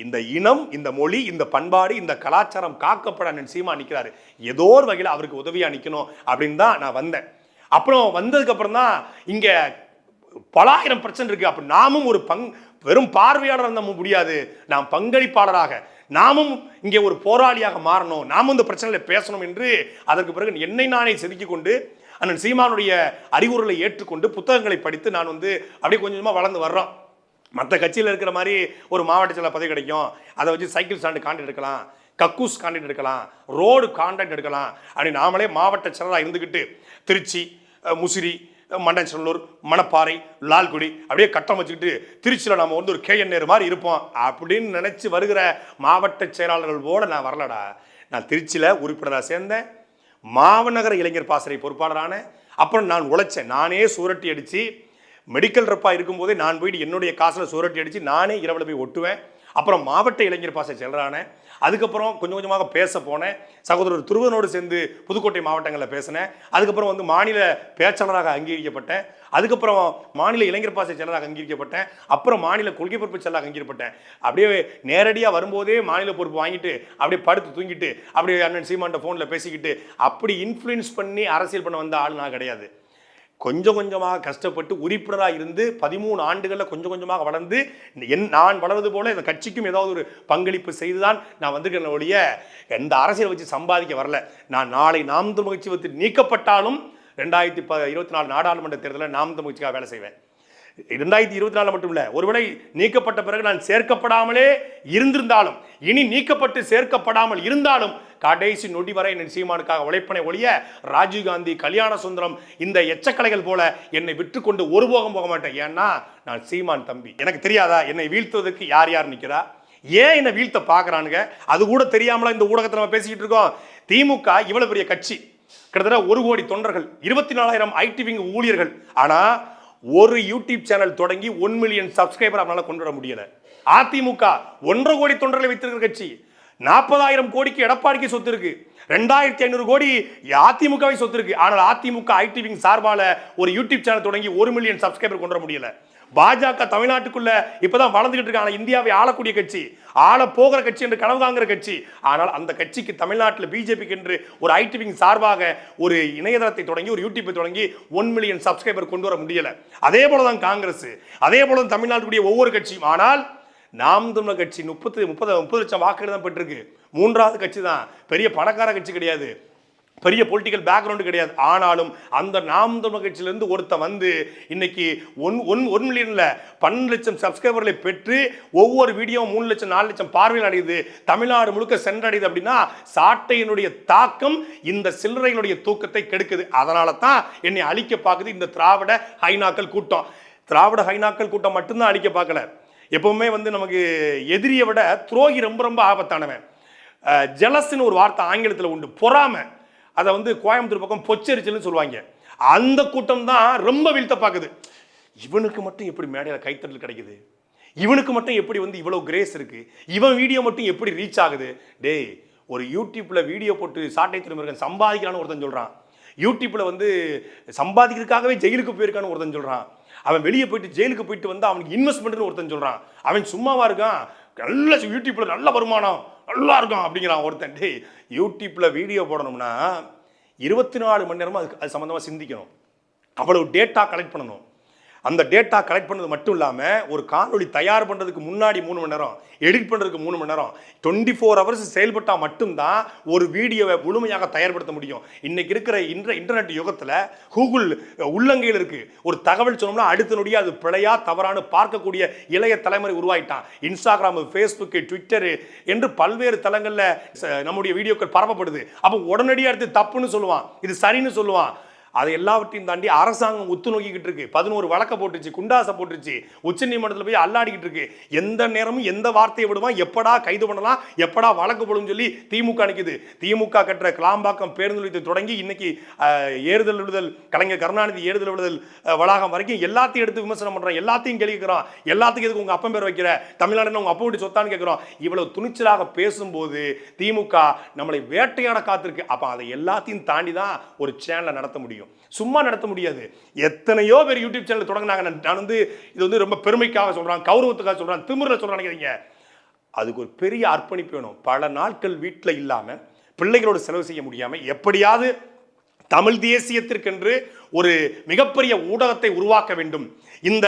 இந்த இனம் இந்த மொழி இந்த பண்பாடு இந்த கலாச்சாரம் காக்கப்பட அண்ணன் சீமா நிற்கிறாரு ஏதோ ஒரு வகையில் அவருக்கு உதவியாக நிற்கணும் அப்படின்னு தான் நான் வந்தேன். அப்புறம் வந்ததுக்கப்புறம் தான் இங்கே பலாயிரம் பிரச்சனை இருக்குது அப்போ நாமும் ஒரு பங் வெறும் பார்வையாளர் நம்ம முடியாது. நாம் பங்களிப்பாளராக. நாமும் இங்கே ஒரு போராளியாக மாறணும். நாமும் இந்த பிரச்சனையில் பேசணும் என்று அதற்கு பிறகு என்னை நானே செதுக்கி கொண்டு அண்ணன் சீமானுடைய அறிவுரைகளை ஏற்றுக்கொண்டு புத்தகங்களை படித்து நான் வந்து அப்படியே கொஞ்சம் கொஞ்சமாக வளர்ந்து வர்றோம். மற்ற கட்சியில் இருக்கிற மாதிரி ஒரு மாவட்ட செயலர் பதவி கிடைக்கும். அதை வச்சு சைக்கிள் ஸ்டாண்டு காண்டாக்ட் எடுக்கலாம் கக்கூஸ் காண்டாக்ட் எடுக்கலாம் ரோடு காண்டாக்ட் எடுக்கலாம். அப்படி நாமளே மாவட்ட செயலராக இருந்துக்கிட்டு திருச்சி முசிறி அஹ், மணப்பாறை லால்குடி. அப்படியே கட்டம் வச்சுக்கிட்டு திருச்சியில் நம்ம வந்து ஒரு கேஎன் நேரு மாதிரி இருப்போம். அப்படின்னு நினச்சி வருகிற மாவட்ட செயலாளர்கள் போல நான் வரலடா. நான் திருச்சியில் உறுப்பினராக சேர்ந்தேன். மாவநகர இளைஞர் பாசறை பொறுப்பாளரான அப்புறம் நான் உழைச்சேன். நானே சூரட்டி அடித்து மெடிக்கல் ரப்பாக இருக்கும்போதே நான் போயிட்டு என்னுடைய காசில் சூரட்டி அடித்து நானே இரவில் போய் ஒட்டுவேன். அப்புறம் மாவட்ட இளைஞர் பாசறை செயலரான அதுக்கப்புறம் கொஞ்சம் கொஞ்சமாக பேச போனேன். சகோதரர் துருவனோடு சேர்ந்து புதுக்கோட்டை மாவட்டங்களில் பேசினேன். அதுக்கப்புறம் வந்து மாநில பேச்சாளராக அங்கீகரிக்கப்பட்டேன். அதுக்கப்புறம் மாநில இளைஞர் பாசை செயலராக அங்கீகரிக்கப்பட்டேன். அப்புறம் மாநில கொள்கை பொறுப்பு செயலாக அங்கீகரிக்கப்பட்டேன். அப்படியே நேரடியாக வரும்போதே மாநில பொறுப்பு வாங்கிட்டு அப்படியே படுத்து தூங்கிட்டு அப்படியே அண்ணன் சீமான்ட்ட ஃபோனில் பேசிக்கிட்டு அப்படி இன்ஃப்ளூயன்ஸ் பண்ணி அரசியல் பண்ண வந்த ஆள் நான் கிடையாது. கொஞ்சம் கொஞ்சமாக கஷ்டப்பட்டு உறுப்பினராக இருந்து பதிமூணு ஆண்டுகளில் கொஞ்சம் கொஞ்சமாக வளர்ந்து என் நான் வளர்வது போல இந்த கட்சிக்கும் ஏதாவது ஒரு பங்களிப்பு செய்து தான் நான் வந்திருக்கிறேன் ஒழிய எந்த அரசியல் வச்சு சம்பாதிக்க வரல. நான் நாளை நாம் தமிழ் கட்சி வந்து நீக்கப்பட்டாலும் ரெண்டாயிரத்தி ப இருபத்தி நாலு நாடாளுமன்ற தேர்தலில் நாம் தமிழ் கட்சிக்காக வேலை செய்வேன். ரெண்டாயிரத்தி இருபத்தி நாலு மட்டும் இல்லை ஒருவேளை நீக்கப்பட்ட பிறகு நான் சேர்க்கப்படாமலே இருந்திருந்தாலும் இனி நீக்கப்பட்டு சேர்க்கப்படாமல் இருந்தாலும் கடைசி நொடி வரை என் சீமானுக்காக உழைப்பனை ஒழிய ராஜீவ்காந்தி கல்யாண சுந்தரம் இந்த எச்சக்கலைகள் போல என்னை விட்டுக்கொண்டு ஒருபோகம் போக மாட்டேன். ஏன்னா நான் சீமான் தம்பி. எனக்கு தெரியாதா? என்னை வீழ்த்துவதற்கு யார் யார் நிற்கிறா? ஏன் என்னை வீழ்த்த பார்க்கறானுங்க? அது கூட தெரியாமல இந்த ஊடகத்தை நம்ம பேசிக்கிட்டு இருக்கோம்? திமுக இவ்வளவு பெரிய கட்சி. கிட்டத்தட்ட ஒரு கோடி தொண்டர்கள் இருபத்தி நாலாயிரம் ஐடி விங் ஊழியர்கள். ஆனால் ஒரு யூடியூப் சேனல் தொடங்கி ஒன் மில்லியன் சப்ஸ்கிரைபர் அவனால கொண்டு வர முடியல. அதிமுக ஒன்றரை கோடி தொண்டர்களை வைத்திருக்கிற கட்சி நாற்பதாயிரம் கோடிக்கு எடப்பாடிக்கு சொத்து இருக்கு. ரெண்டாயிரத்தி ஐநூறு கோடி அதிமுகவை சொத்து இருக்கு. ஆனால் அதிமுக ஐடி சார்பால ஒரு யூடியூப் சேனல் தொடங்கி ஒரு மில்லியன் சப்ஸ்கிரைபர் கொண்டு வர முடியல. பாஜக தமிழ்நாட்டுக்குள்ள இப்பதான் வளர்ந்துகிட்டு இருக்காங்க. இந்தியாவை ஆளக்கூடிய கட்சி ஆள போகிற கட்சி என்று கனவு காங்கிற கட்சி. ஆனால் அந்த கட்சிக்கு தமிழ்நாட்டில் பிஜேபிக்கு என்று ஒரு ஐடி விங் சார்பாக ஒரு இணையதளத்தை தொடங்கி ஒரு யூடியூப்பை தொடங்கி ஒன் மில்லியன் சப்ஸ்கிரைபர் கொண்டு வர முடியல. அதே போல தான் காங்கிரஸ் அதே போல தான் தமிழ்நாட்டுடைய ஒவ்வொரு கட்சியும். ஆனால் நாம் தமிழர் கட்சி முப்பத்து முப்பது முப்பது லட்சம் வாக்குகள் தான் பெற்றிருக்கு. மூன்றாவது கட்சி தான். பெரிய பணக்கார கட்சி கிடையாது. பெரிய பொலிட்டிக்கல் பேக்ரவுண்டு கிடையாது. ஆனாலும் அந்த நாம் தமிழ் கட்சியிலேருந்து ஒருத்தன் வந்து இன்னைக்கு ஒன் ஒன் ஒன் மில்லியனில் பன்னெண்டு லட்சம் சப்ஸ்கிரைபர்களை பெற்று ஒவ்வொரு வீடியோ மூணு லட்சம் நாலு லட்சம் பார்வையில் அடையுது. தமிழ்நாடு முழுக்க சென்றடையுது அப்படின்னா சாட்டையினுடைய தாக்கம் இந்த சில்லறையினுடைய தூக்கத்தை கெடுக்குது. அதனால தான் என்னை அழிக்க பார்க்குது இந்த திராவிட ஹைனாக்கள் கூட்டம். திராவிட ஹைனாக்கள் கூட்டம் மட்டும்தான் அழிக்க பார்க்கல. எப்பவுமே வந்து நமக்கு எதிரியை விட துரோகி ரொம்ப ரொம்ப ஆபத்தானவன். ஜெலஸ்ன்னு ஒரு வார்த்தை ஆங்கிலத்தில் உண்டு. பொறாமை. அதை வந்து கோயம்புத்தூர் பக்கம் பொச்சரிச்சல்னு சொல்லுவாங்க. அந்த கூட்டம் தான் ரொம்ப வீழ்த்த பார்க்குது இவனுக்கு மட்டும் எப்படி மேடையில் கைத்தட்டல் கிடைக்குது? இவனுக்கு மட்டும் எப்படி வந்து இவ்வளோ கிரேஸ் இருக்குது இவன் வீடியோ மட்டும் எப்படி ரீச் ஆகுது? டேய் ஒரு யூடியூப்பில் வீடியோ போட்டு சாட்டை திரும்புறன் சம்பாதிக்கலான்னு ஒருத்தன் சொல்கிறான் யூடியூப்பில் வந்து சம்பாதிக்கிறதுக்காகவே ஜெயிலுக்கு போயிருக்கான்னு ஒருத்தன் சொல்கிறான் அவன் வெளியே போயிட்டு ஜெயிலுக்கு போயிட்டு வந்து அவனுக்கு இன்வெஸ்ட்மெண்ட்னு ஒருத்தன் சொல்கிறான் அவன் சும்மாவா இருக்கான். நல்ல யூடியூப்பில் நல்ல வருமானம். நல்லா இருக்கும் அப்படிங்கிறான் ஒருத்தன். டேய் யூடியூப்பில் வீடியோ போடணும்னா இருபத்தி நாலு மணி நேரமும் அது அது சம்மந்தமாக சிந்திக்கணும். அவ்வளவு டேட்டா கலெக்ட் பண்ணணும். அந்த டேட்டா கலெக்ட் பண்ணது மட்டும் இல்லாமல் ஒரு காணொளி தயார் பண்ணுறதுக்கு முன்னாடி மூணு மணி நேரம் எடிட் பண்ணுறதுக்கு மூணு மணி நேரம் டுவெண்ட்டி ஃபோர் ஹவர்ஸ் செயல்பட்டால் மட்டும்தான் ஒரு வீடியோவை முழுமையாக தயார்படுத்த முடியும். இன்னைக்கு இருக்கிற இன்ற இன்டர்நெட் யுகத்தில் கூகுள் உள்ளங்கையில் இருக்குது ஒரு தகவல் சொன்னோம்னா அடுத்த நொடியாக அது பிழையா தவறானு பார்க்கக்கூடிய இளைய தலைமுறை உருவாயிட்டான். இன்ஸ்டாகிராம் ஃபேஸ்புக்கு ட்விட்டரு என்று பல்வேறு தளங்களில் ச- நம்முடைய வீடியோக்கள் பரப்பப்படுது. அப்போ உடனடியாக எடுத்து தப்புன்னு சொல்லுவான். இது சரின்னு சொல்லுவான். அதை எல்லாவற்றையும் தாண்டி அரசாங்கம் உத்து நோக்கிக்கிட்டு இருக்கு. பதினோரு வழக்க போட்டுச்சு குண்டாசை போட்டுச்சு உச்ச நீதிமன்றத்தில் போய் அல்லாடிக்கிட்டு இருக்கு. எந்த நேரமும் எந்த வார்த்தையை விடுவான் எப்படா கைது பண்ணலாம் எப்படா வழக்கு போடும் சொல்லி திமுக நிற்குது திமுக கட்டுற கிளாம்பாக்கம் பேருந்து நிலையத்தை தொடங்கி இன்னைக்கு ஏறுதல் விடுதல் கலைஞர் கருணாநிதி ஏறுதல் விடுதல் வளாகம் வரைக்கும் எல்லாத்தையும் எடுத்து விமர்சனம் பண்றான். எல்லாத்தையும் கேள்விக்கிறோம் எல்லாத்துக்கும் எதுக்கு உங்க அப்பம் பேர் வைக்கிற? தமிழ்நாடு உங்க அப்பா வீட்டு சொத்தான்னு கேட்கிறோம். இவ்வளவு துணிச்சலாக பேசும்போது திமுக நம்மளை வேட்டையாட காத்திருக்கு. அப்ப அதை எல்லாத்தையும் தாண்டி தான் ஒரு சேனலை நடத்த முடியும். சும்மா நடத்த முடியாது. எத்தனையோ பேர் யூடியூப் சேனல் தொடங்கினாங்க. நான் வந்து இது வந்து ரொம்ப பெருமைக்காக சொல்கிறான் கௌரவத்துக்காக சொல்கிறான் திமிரில் சொல்கிறான் நினைக்கிறீங்க அதுக்கு ஒரு பெரிய அர்ப்பணிப்பு வேணும். பல நாட்கள் வீட்டில் இல்லாமல் பிள்ளைகளோட செலவு செய்ய முடியாமல் எப்படியாவது தமிழ் தேசியத்திற்கென்று ஒரு மிகப்பெரிய ஊடகத்தை உருவாக்க வேண்டும். இந்த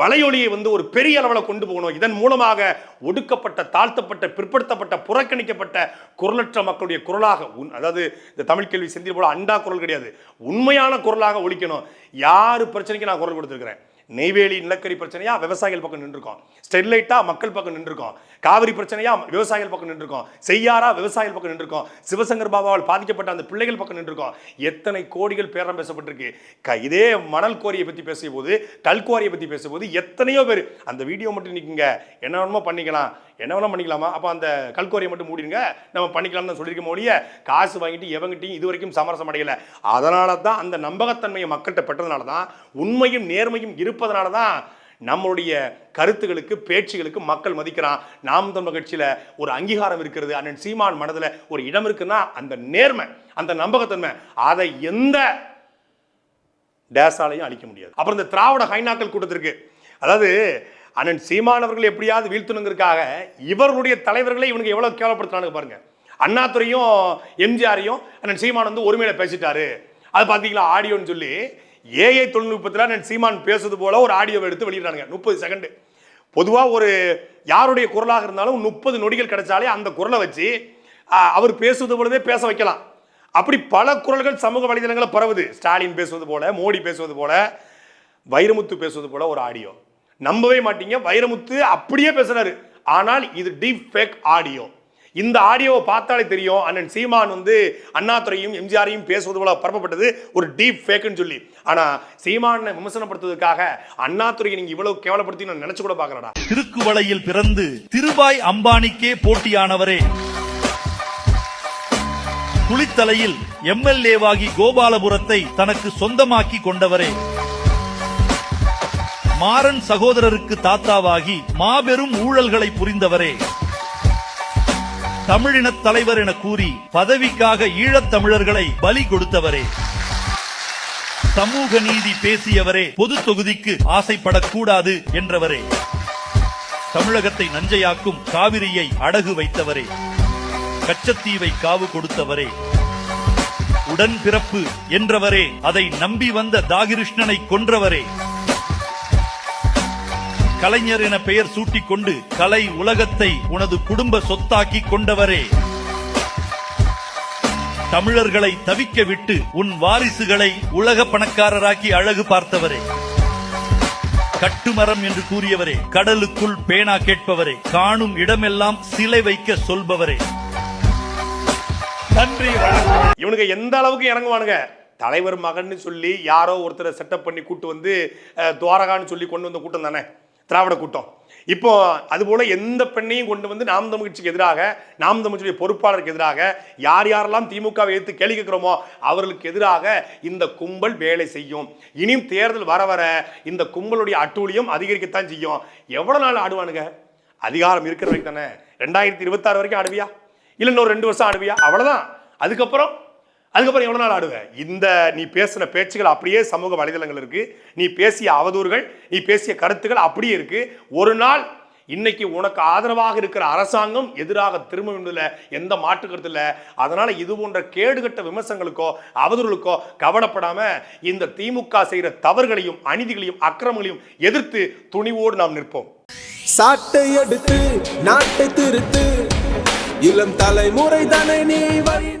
வலையொலியை வந்து ஒரு பெரிய அளவில் கொண்டு போகணும். இதன் மூலமாக ஒடுக்கப்பட்ட தாழ்த்தப்பட்ட பிற்படுத்தப்பட்ட புறக்கணிக்கப்பட்ட குரலற்ற மக்களுடைய குரலாக உன் அதாவது இந்த தமிழ் கேள்வி செந்தில் போல அண்டா குரல் கிடையாது. உண்மையான குரலாக ஒழிக்கணும் யார் பிரச்சனைக்கு நான் குரல் கொடுத்துருக்கிறேன்? நெய்வேலி நிலக்கரி பிரச்சனையா? விவசாயிகள் பக்கம் நின்றுருக்கோம். ஸ்டெர்லைட்டா மக்கள் பக்கம் நின்றுருக்கோம். காவிரி பிரச்சனையா விவசாயிகள் பக்கம் நின்றுருக்கோம். செய்யாரா விவசாயிகள் பக்கம் நின்றுருக்கோம். சிவசங்கர் பாபாவால் பாதிக்கப்பட்ட அந்த பிள்ளைகள் பக்கம் நின்றுருக்கோம். எத்தனை கோடிகள் பேரம் பேசப்பட்டிருக்கு. க- இதே மணல் கோரியை பற்றி பேசும்போது கல் கோரியை பற்றி பேசும்போது எத்தனையோ பேர் அந்த வீடியோ மட்டும் நிற்குங்க என்ன வேணுமோ பண்ணிக்கலாம். என்ன வேணா பண்ணிக்கலாமா? அப்போ அந்த கல்கோரியை மட்டும் மூடிடுங்க. நம்ம பண்ணிக்கலாம்னு சொல்லியிருக்க மொழிய காசு வாங்கிட்டு எவங்கிட்டையும் இது வரைக்கும் சமரசம் அடையலை. அதனால தான் அந்த நம்பகத்தன்மையை மக்கள்கிட்ட பெற்றதுனால தான் உண்மையும் நேர்மையும் இருப்பதனால தான் நம்மளுடைய கருத்துகளுக்கு பேச்சுகளுக்கு மக்கள் மதிக்கிறான். நாம் தமிழ் கட்சியில் ஒரு அங்கீகாரம் இருக்கிறது. அண்ணன் சீமான் மனதில் ஒரு இடம் இருக்குன்னா அந்த நேர்மை அந்த நம்பகத்தன்மை அதை எந்த டேஸாலையும் அழிக்க முடியாது. அப்புறம் இந்த திராவிட ஹைனாக்கள் கூட்டத்திற்கு அதாவது அண்ணன் சீமான் அவர்கள் எப்படியாவது வீழ்த்தணுங்கிறதுக்காக இவர்களுடைய தலைவர்களை இவனுக்கு எவ்வளோ கேவலப்படுத்துறானுங்க பாருங்க. அண்ணாத்துறையும் எம்ஜிஆரையும் அண்ணன் சீமான் வந்து ஒருமையில பேசிட்டாரு. அது பார்த்தீங்களா ஆடியோன்னு சொல்லி ஏஐ தொழில்நுட்பத்தில் நான் சீமான் பேசுவது போல ஒரு ஆடியோவை எடுத்து வெளியிடுறாங்க முப்பது செகண்டு பொதுவாக ஒரு யாருடைய குரலாக இருந்தாலும் முப்பது நொடிகள் கிடைச்சாலே அந்த குரலை வச்சு அவர் பேசுவது பொழுதே பேச வைக்கலாம். அப்படி பல குரல்கள் சமூக வலைதளங்களில் பரவுது. ஸ்டாலின் பேசுவது போல மோடி பேசுவது போல வைரமுத்து பேசுவது போல ஒரு ஆடியோ நம்பவே மாட்டீங்க. வைரமுத்து அப்படியே பேசுறாரு. ஆனால் இது டீப் ஃபேக் ஆடியோ இந்த ஆடியோவை பார்த்தாலே தெரியும். அண்ணன் சீமான் வந்து அண்ணாத்துறையும் எம்ஜிஆரையும் பேசுவது போல பரப்பப்பட்டது ஒரு டீப் ஃபேக்குன்னு சொல்லி. ஆனா சீமானை விமர்சனப்படுத்துவதற்காக அண்ணாத்துறையை நீங்க இவ்வளவு கேவலப்படுத்தி நான் நினைச்சு கூட பார்க்கலடா. திருக்குவளையில் பிறந்து திருபாய் அம்பானிக்கே போட்டியானவரே. குளித்தலையில் எம்எல்ஏவாகி கோபாலபுரத்தை தனக்கு சொந்தமாக்கி கொண்டவரே. மாறன் சகோதரருக்கு தாத்தாவாகி மாபெரும் ஊழல்களை புரிந்தவரே. தமிழின தலைவர் என கூறி பதவிக்காக ஈழத் தமிழர்களை பலி கொடுத்தவரே. சமூக நீதி பேசியவரே பொது தொகுதிக்கு ஆசைப்படக்கூடாது என்றவரே. தமிழகத்தை நஞ்சையாக்கும் காவிரியை அடகு வைத்தவரே. கச்சத்தீவை காவு கொடுத்தவரே. உடன்பிறப்பு என்றவரே. அதை நம்பி வந்த தாகிருஷ்ணனை கொன்றவரே. கலைஞர் என பெயர் சூட்டிக்கொண்டு கலை உலகத்தை உனது குடும்ப சொத்தாக்கி கொண்டவரே. தமிழர்களை தவிக்க விட்டு உன் வாரிசுகளை உலக பணக்காரராக்கி அழகு பார்த்தவரே. கட்டுமரம் என்று கூறியவரே கடலுக்குள் பேனா கேட்பவரே காணும் இடமெல்லாம் சிலை வைக்க சொல்பவரே. நன்றி இவனுக்கு எந்த அளவுக்கு இறங்குவானுங்க? தலைவர் மகன் சொல்லி யாரோ ஒருத்தரை செட்டப் பண்ணி கூட்டு வந்து அஹ், துவாரகான்னு சொல்லி கொண்டு வந்த கூட்டம் தானே? திராவிட கூட்டம். இப்போ அதுபோல எந்த பெண்ணையும் கொண்டு வந்து நாம் தமிழ் கட்சிக்கு எதிராக நாம் தமிழ்ச்சியுடைய பொறுப்பாளருக்கு எதிராக யார் யாரெல்லாம் திமுகவை எடுத்து கேள்வி கேட்கிறோமோ அவர்களுக்கு எதிராக இந்த கும்பல் வேலை செய்யும். இனியும் தேர்தல் வர வர இந்த கும்பலுடைய அட்டூழியம் அதிகரிக்கத்தான் செய்யும். எவ்வளோ நாள் ஆடுவானுங்க? அதிகாரம் இருக்கிற வரைக்கும் தானே ரெண்டாயிரத்தி இருபத்தாறு வரைக்கும் ஆடுவியா? இல்லை இன்னொரு ரெண்டு வருஷம் ஆடுவியா? அவ்வளோதான் அதுக்கப்புறம் அதுக்கப்புறம் எவ்வளோ நாள் ஆடுவ? இந்த நீ பேசின பேச்சுகள் அப்படியே சமூக வலைதளங்கள் இருக்கு. நீ பேசிய அவதூறுகள் நீ பேசிய கருத்துக்கள் அப்படியே இருக்கு. ஒரு நாள் இன்னைக்கு உனக்கு ஆதரவாக இருக்கிற அரசாங்கம் எதிராக திரும்ப என்பதில் எந்த மாற்று கருத்து இல்லை. அதனால் இது போன்ற கேடுகட்ட விமர்சனங்களுக்கோ அவதூறுகளுக்கோ கவலைப்படாமல் இந்த திமுக செய்கிற தவறுகளையும் அநீதிகளையும் அக்கிரமங்களையும் எதிர்த்து துணிவோடு நாம் நிற்போம். சாட்டை எடுத்து நாட்டை திருத்து. இளம் தலைமுறை தானே நீ வழி